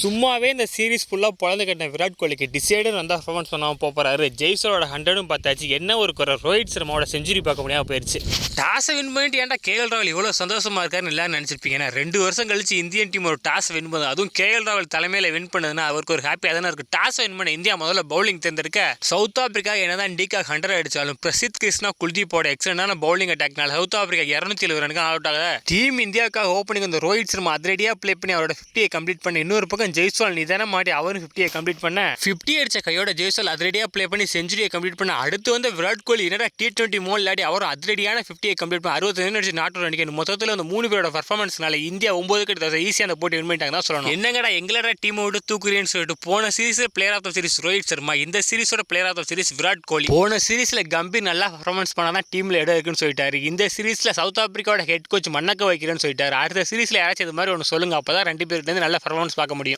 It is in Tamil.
சும்மாவே இந்த சீரிஸ் ஃபுல்லாக பிறந்து கட்டின விராட் கோலிக்கு டிசைடன் வந்தால் பர்ஃபார்மன்ஸ் பண்ணாமல் போகிறாரு ஜெய்சரோட ஹண்ட்ரடும் பார்த்தாச்சு. என்ன ஒரு குறை? ரோஹித் சர்மாவோட செஞ்சுரி பார்க்க முடியாமல் போயிடுச்சு டாஸை வின் பண்ணிட்டு ஏன்டா கேஎல் ராகுல் இவ்வளோ சந்தோஷமாக இருக்காருன்னு எல்லாரும் நினச்சிருப்பீங்க. ஏன்னா ரெண்டு வருஷம் கழிச்சு இந்தியன் டீம் ஒரு டாஸ் வின் பண்ணது. அதுவும் கேஎல் ராகுல் தலைமையில் வின் பண்ணதுன்னா அவருக்கு ஒரு ஹாப்பியாக தானே இருக்குது டாஸ் வின் பண்ண இந்தியா முதல்ல பவுலிங் தேர்ந்தெடுக்க சவுத் ஆப்பிரிக்கா என்னதான் டீக்கா ஹண்ட்ரட் அடிச்சாலும் பிரசித் கிருஷ்ணா குல்தீப்போட எக்ஸலண்டான பவுலிங் அட்டாக்னால சவுத் ஆப்பிரிக்கா இரநூத்தி எழுபது ரனுக்கு அவுட் ஆகுது டீம் இந்தியாவுக்காக ஓப்பனிங் அந்த ரோஹித் சர்மா அதிரடியாக ப்ளே பண்ணி அவரோட ஃபிஃப்டியை கம்ப்ளீட் பண்ணி இன்னொரு பக்கம் ஜெய்ஸ்வால் நிதான மாட்டி அவரும் ஃபிஃப்டியை கம்ப்ளீட் பண்ண? ஃபிஃப்டி அடிச்ச கையோட ஜெய்ஸ்வால் அதிரடியாக ப்ளே பண்ணி செஞ்சுரியை கம்ப்ளீட் பண்ண. அடுத்து வந்து விராட் கோலி என்னடா டி டுவெண்ட்டி மோல் விளையாடி அவரும் அதிரடியான ஃபிஃப்டியை கம்ப்ளீட் பண்ணி. அறுபத்தி ரன் அடிச்சு நாட்டு ரன் மொத்தத்தில் அந்த மூணு பேரோட பர்ஃபார்மன்ஸ்னால இந்தியா ஒன்பது கிட்ட ஈஸியாக அந்த போட்டி வின் பண்ணிட்டாங்க தான் சொல்லணும். என்னங்கடா எங்களோட டீம் விட்டு தூக்குறேன்னு சொல்லிட்டு போன series player of the series Rohit Sharma இந்த சீரிஸோட player of the series Virat Kohli. போன சீரிஸ்ல கம்பீர் நல்லா பர்ஃபார்மன்ஸ் பண்ணா தான் டீம்ல இடம் இருக்குன்னு சொல்லிட்டாரு. இந்த சீரிஸ்ல சவுத் ஆப்பிரிக்காவோட ஹெட் கோச் மண்ணக்க வைக்கிறேன்னு சொல்லிட்டாரு. அடுத்த சீரிஸ்ல யாராச்சும் இது மாதிரி ஒன்று சொல்லுங்க அப்பதான் ரெண்டு பேர்கிட்ட இருந்து நல்ல பர்ஃபார்மன்ஸ் பார்க்க முடியும்.